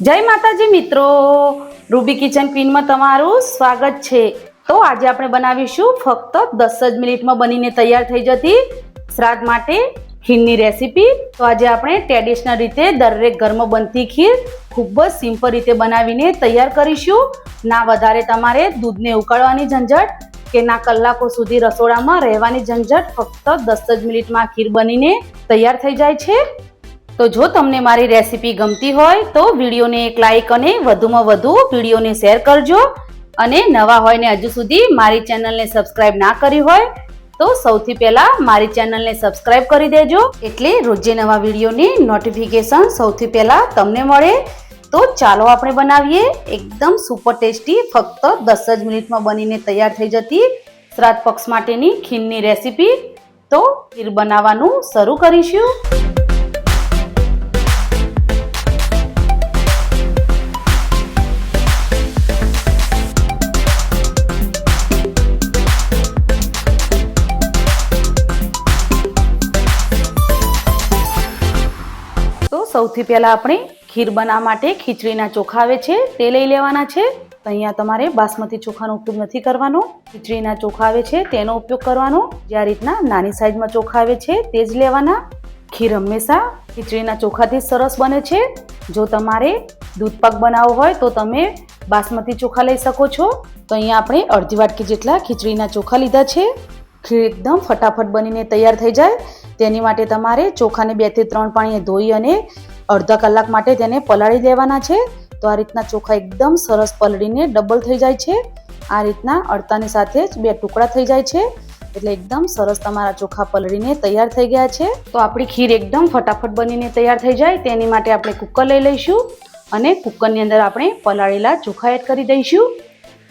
જય માતાજી મિત્રો. રૂબી કિચન ક્વીનમાં તમારું સ્વાગત છે. તો આજે આપણે બનાવીશું ફક્ત દસ જ મિનિટમાં બનીને તૈયાર થઈ જતી શ્રાદ્ધ માટે ખીરની રેસીપી. તો આજે આપણે ટ્રેડિશનલ રીતે દરેક ઘરમાં બનતી ખીર ખૂબ જ સિમ્પલ રીતે બનાવીને તૈયાર કરીશું. ના વધારે તમારે દૂધને ઉકાળવાની ઝંઝટ કે ના કલાકો સુધી રસોડામાં રહેવાની ઝંઝટ ફક્ત દસ જ મિનિટમાં ખીર બનીને તૈયાર થઈ જાય છે. તો જો તમને મારી રેસીપી ગમતી હોય તો વિડીયોને એક લાઇક અને વધુમાં વધુ વિડીયોને શેર કરજો. અને નવા હોય ને હજુ સુધી મારી ચેનલને સબસ્ક્રાઇબ ના કરી હોય તો સૌથી પહેલાં મારી ચેનલને સબસ્ક્રાઇબ કરી દેજો. એટલે રોજે નવા વિડીયોની નોટિફિકેશન સૌથી પહેલાં તમને મળે. તો ચાલો આપણે બનાવીએ. એકદમ સુપર ટેસ્ટી ફક્ત દસ જ મિનિટમાં બનીને તૈયાર થઈ જતી શ્રાદ્ધ પક્ષ માટેની ખીરની રેસીપી. તો ખીર બનાવવાનું શરૂ કરીશું. સૌથી પહેલાં આપણે ખીર બનાવવા માટે ખીચડીના ચોખા આવે છે, તે લઈ લેવાના છે. અહીંયા તમારે બાસમતી ચોખાનો ઉપયોગ નથી કરવાનો. ખીચડીના ચોખા આવે છે, તેનો ઉપયોગ કરવાનો. જે આ રીતના નાની સાઈઝમાં ચોખા આવે છે, તે જ લેવાના. ખીર હંમેશા ખીચડીના ચોખાથી સરસ બને છે. જો તમારે દૂધપાક બનાવવો હોય, તો તમે બાસમતી ચોખા લઈ શકો છો. તો અહીંયા આપણે અડધી વાટકી જેટલા ખીચડીના ચોખા લીધા છે. ખીર એકદમ ફટાફટ બનીને તૈયાર થઈ જાય. તેની માટે તમારે ચોખાને બેથી ત્રણ પાણીએ ધોઈ અને અડધા કલાક માટે તેને પલાળી દેવાના છે. તો આ રીતના ચોખા એકદમ સરસ પલળીને ડબલ થઈ જાય છે. આ રીતના અડતાની સાથે જ બે ટુકડા થઈ જાય છે. એટલે એકદમ સરસ તમારા ચોખા પલળીને તૈયાર થઈ ગયા છે. તો આપણી ખીર એકદમ ફટાફટ બનીને તૈયાર થઈ જાય. તેની માટે આપણે કુકર લઈ લઈશું અને કુકરની અંદર આપણે પલાળેલા ચોખા એડ કરી દઈશું.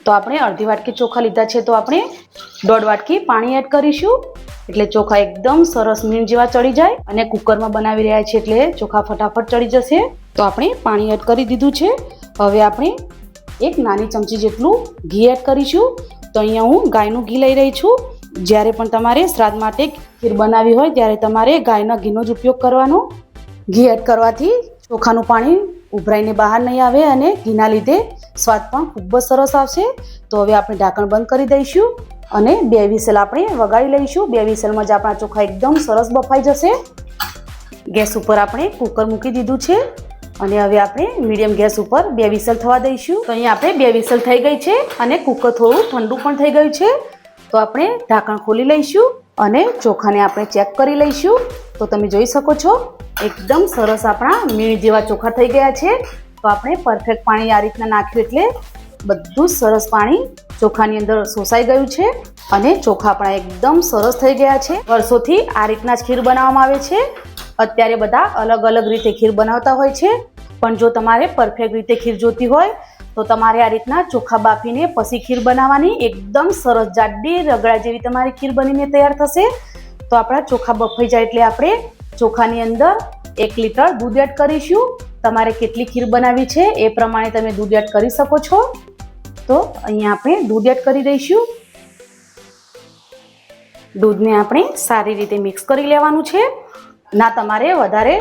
તો આપણે અડધી વાટકી ચોખા લીધા છે. તો આપણે દોઢ વાટકી પાણી એડ કરીશું. એટલે ચોખા એકદમ સરસ મીણ જેવા ચડી જાય અને કુકરમાં બનાવી રહ્યા છે એટલે ચોખા ફટાફટ ચડી જશે. તો આપણે પાણી એડ કરી દીધું છે. હવે આપણે એક નાની ચમચી જેટલું ઘી એડ કરીશું. તો અહીંયા હું ગાયનું ઘી લઈ રહી છું. જ્યારે પણ તમારે શ્રાદ્ધ માટે ખીર બનાવી હોય ત્યારે તમારે ગાયના ઘીનો જ ઉપયોગ કરવાનો. ઘી એડ કરવાથી ચોખાનું પાણી ઉભરાઈને બહાર નહીં આવે અને ઘીના લીધે સ્વાદ પણ ખૂબ જ સરસ આવશે. તો હવે આપણે ઢાંકણ બંધ કરી દઈશું. અને બે વિસલ આપણે વગાડી લઈશું. બે વિસલમાં જ આપણા ચોખા એકદમ સરસ બફાઈ જશે. ગેસ ઉપર આપણે કુકર મૂકી દીધું છે. અને હવે આપણે મીડિયમ ગેસ ઉપર બે વિસલ થવા દઈશું. તો અહીંયા આપણે બે વિસલ થઈ ગઈ છે અને કુકર થોડું ઠંડુ પણ થઈ ગયું છે. તો આપણે ઢાંકણ ખોલી લઈશું અને ચોખાને આપણે ચેક કરી લઈશું. તો તમે જોઈ શકો છો, એકદમ સરસ આપણા મીણ જેવા ચોખા થઈ ગયા છે. તો આપણે પરફેક્ટ પાણી આ રીતના નાખ્યું એટલે બધું સરસ પાણી ચોખાની અંદર શોષાઈ ગયું છે અને ચોખા પણ એકદમ સરસ થઈ ગયા છે. વર્ષોથી આ રીતના જ ખીર બનાવવામાં આવે છે. અત્યારે બધા અલગ અલગ રીતે ખીર બનાવતા હોય છે. પણ જો તમારે પરફેક્ટ રીતે ખીર જોતી હોય, તો તમારે આ રીતના ચોખા બાફીને પછી ખીર બનાવવાની એકદમ સરસ જાડી રગડા જેવી તમારી ખીર બનીને તૈયાર થશે. તો આપણા ચોખા બફાઈ જાય એટલે આપણે ચોખાની અંદર એક લીટર દૂધ એડ કરીશું. તમારે કેટલી ખીર બનાવી છે એ પ્રમાણે તમે દૂધ એડ કરી શકો છો. તો અહીંયા આપણે દૂધ એડ કરી દઈશું. દૂધને આપણે સારી રીતે મિક્સ કરી લેવાનું છે. ના, તમારે વધારે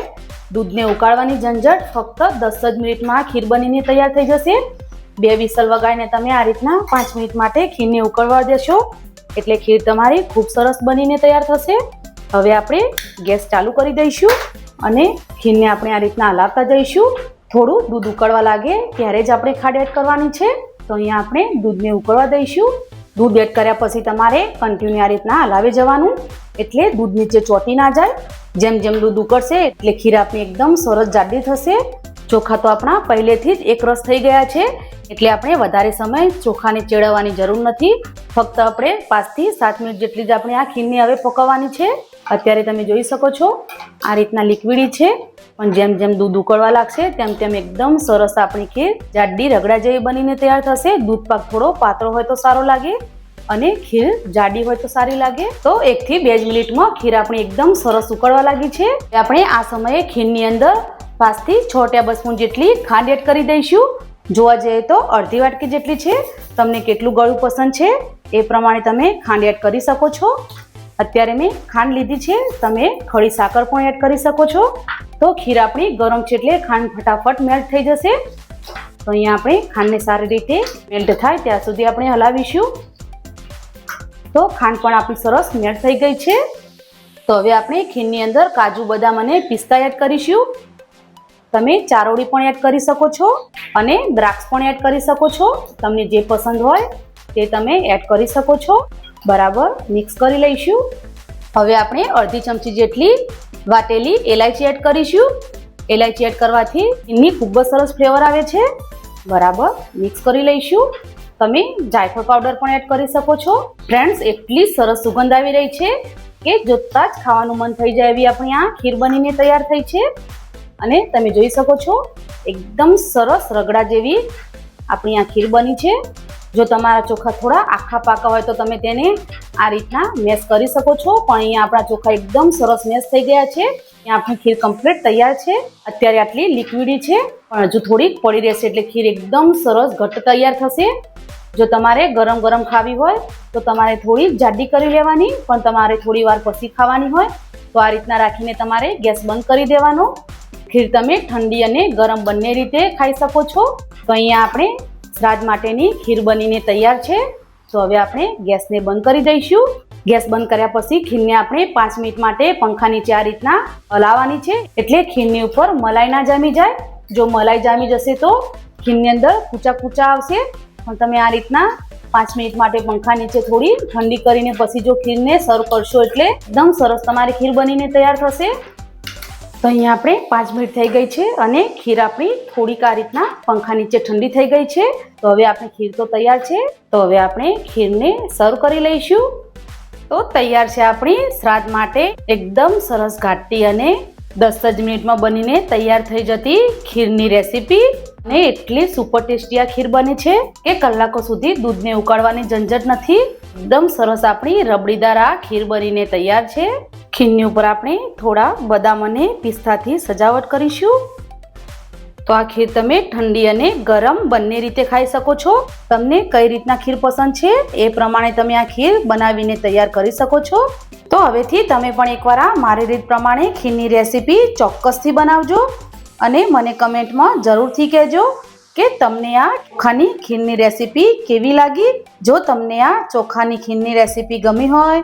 દૂધને ઉકાળવાની ઝંઝટ ફક્ત દસ જ મિનિટમાં ખીર બનીને તૈયાર થઈ જશે. બે વિસલ વગાડીને તમે આ રીતના પાંચ મિનિટ માટે ખીરને ઉકળવા દેશો. એટલે ખીર તમારી ખૂબ સરસ બનીને તૈયાર થશે. હવે આપણે ગેસ ચાલુ કરી દઈશું અને ખીરને આપણે આ રીતના હલાવતા જઈશું. થોડું દૂધ ઉકળવા લાગે ત્યારે જ આપણે ખાડ એડ કરવાની છે. તો અહીંયા આપણે દૂધને ઉકળવા દઈશું. દૂધ એડ કર્યા પછી તમારે કન્ટિન્યુ આ રીતના હલાવી જવાનું. એટલે દૂધ નીચે ચોટી ના જાય. જેમ જેમ દૂધ ઉકળશે એટલે ખીર આપણી એકદમ સરસ જાડી થશે. ચોખા તો આપણા પહેલેથી જ એક રસ થઈ ગયા છે. એટલે આપણે વધારે સમય ચોખાને ચેડવવાની જરૂર નથી. ફક્ત આપણે પાંચથી સાત મિનિટ જેટલી જ આપણે આ ખીરને હવે પકવવાની છે. અત્યારે તમે જોઈ શકો છો, આ રીતના લિક્વિડી છે, પણ જેમ જેમ દૂધ ઉકળવા લાગશે, તેમ તેમ એકદમ સરસ આપણી ખીર જાડી રગડા જેવી બનીને તૈયાર થશે. દૂધ પાક થોડો પાતળો હોય તો સારો લાગે અને ખીર જાડી હોય તો સારી લાગે. તો એકથી બે જ મિનિટમાં ખીર આપણી એકદમ સરસ ઉકળવા લાગી છે. આપણે આ સમયે ખીરની અંદર પાંચથી છ ટેબલ સ્પૂન જેટલી ખાંડ એડ કરી દઈશું. જોવા જઈએ તો અડધી વાટકી જેટલી છે. તમને કેટલું ગળું પસંદ છે એ પ્રમાણે તમે ખાંડ એડ કરી શકો છો. અત્યારે મેં ખાંડ લીધી છે. તમે ખડી સાકર પણ એડ કરી શકો છો. તો ખીર આપણી ગરમ છે એટલે ખાંડ ફટાફટ મેલ્ટ થઈ જશે. તો અહીંયા આપણે ખાંડને સારી રીતે મેલ્ટ થાય ત્યાં સુધી આપણે હલાવીશું. તો ખાંડ પણ આપણી સરસ મેલ્ટ થઈ ગઈ છે. તો હવે આપણે ખીરની અંદર કાજુ બદામ અને પિસ્તા એડ કરીશું. તમે ચારોળી પણ એડ કરી શકો છો અને દ્રાક્ષ પણ એડ કરી શકો છો. તમને જે પસંદ હોય તે તમે એડ કરી શકો છો. બરાબર? મિક્સ કરી લઈશું. હવે આપણે અડધી ચમચી જેટલી વાટેલી એલાયચી એડ કરીશું. એલાયચી એડ કરવાથી એની ખૂબ જ સરસ ફ્લેવર આવે છે. બરાબર? મિક્સ કરી લઈશું. તમે જાયફળ પાવડર પણ એડ કરી શકો છો. ફ્રેન્ડ્સ એટલી સરસ સુગંધ આવી રહી છે કે જોતા જ ખાવાનું મન થઈ જાય એવી આપણી આ ખીર બનીને તૈયાર થઈ છે. અને તમે જોઈ શકો છો, એકદમ સરસ રગડા જેવી આપણી આ ખીર બની છે. જો તમારા ચોખા થોડા આખા પાકા હોય તો તમે તેને આ રીતના મેશ કરી શકો છો. પણ અહીંયા આપણા ચોખા એકદમ સરસ મેશ થઈ ગયા છે. અહીંયા આપણી ખીર કમ્પ્લીટ તૈયાર છે. અત્યારે આટલી લિક્વિડી છે. પણ હજુ થોડીક પડી રહેશે એટલે ખીર એકદમ સરસ ઘટ્ટ તૈયાર થશે. જો તમારે ગરમ ગરમ ખાવી હોય તો તમારે થોડી જાડી કરી લેવાની, પણ તમારે થોડી વાર પછી ખાવાની હોય તો આ રીતના રાખીને તમારે ગેસ બંધ કરી દેવાનો. ખીર તમે ઠંડી અને ગરમ બંને રીતે ખાઈ શકો છો. તો અહીંયા આપણે શ્રાદ્ધ માટેની ખીર બનીને તૈયાર છે. તો હવે આપણે ગેસને બંધ કરી દઈશું. ગેસ બંધ કર્યા પછી ખીરને આપણે પાંચ મિનિટ માટે પંખા નીચે આ રીતના હલાવવાની છે. એટલે ખીરની ઉપર મલાઈ ના જામી જાય. જો મલાઈ જામી જશે તો ખીરની અંદર કૂચા કૂચા આવશે. પણ તમે આ રીતના પાંચ મિનિટ માટે પંખા નીચે થોડી ઠંડી કરીને પછી જો ખીરને સર્વ કરશો એટલે એકદમ સરસ તમારી ખીર બનીને તૈયાર થશે. તો અહીંયા આપણે પાંચ મિનિટ થઈ ગઈ છે અને ખીર આપણી થોડીક આ રીતના પંખા નીચે ઠંડી થઈ ગઈ છે. તો હવે આપણી ખીર તો તૈયાર છે. તો હવે આપણે ખીરને સર્વ કરી લઈશું. તો તૈયાર છે આપણી શ્રાદ્ધ માટે એકદમ સરસ ઘાટી અને દસ જ મિનિટમાં બનીને તૈયાર થઈ જતી ખીરની રેસીપી. અને એટલી સુપર ટેસ્ટી આ ખીર બને છે કે કલાકો સુધી દૂધને ઉકાળવાની ઝંઝટ નથી. એકદમ સરસ આપણી રબડીદાર આ ખીર બનીને તૈયાર છે. ખીરની ઉપર આપણે થોડા બદામ અને પિસ્તાથી સજાવટ કરીશું. તો આ ખીર તમે ઠંડી અને ગરમ બંને રીતે ખાઈ શકો છો. તમને કઈ રીતના ખીર પસંદ છે એ પ્રમાણે તમે આ ખીર બનાવીને તૈયાર કરી શકો છો. તો હવેથી તમે પણ એકવાર આ મારી રીત પ્રમાણે ખીરની રેસીપી ચોક્કસથી બનાવજો અને મને કમેન્ટમાં જરૂરથી કહેજો કે તમને આ ચોખાની ખીરની રેસીપી કેવી લાગી? જો તમને આ ચોખાની ખીરની રેસીપી ગમી હોય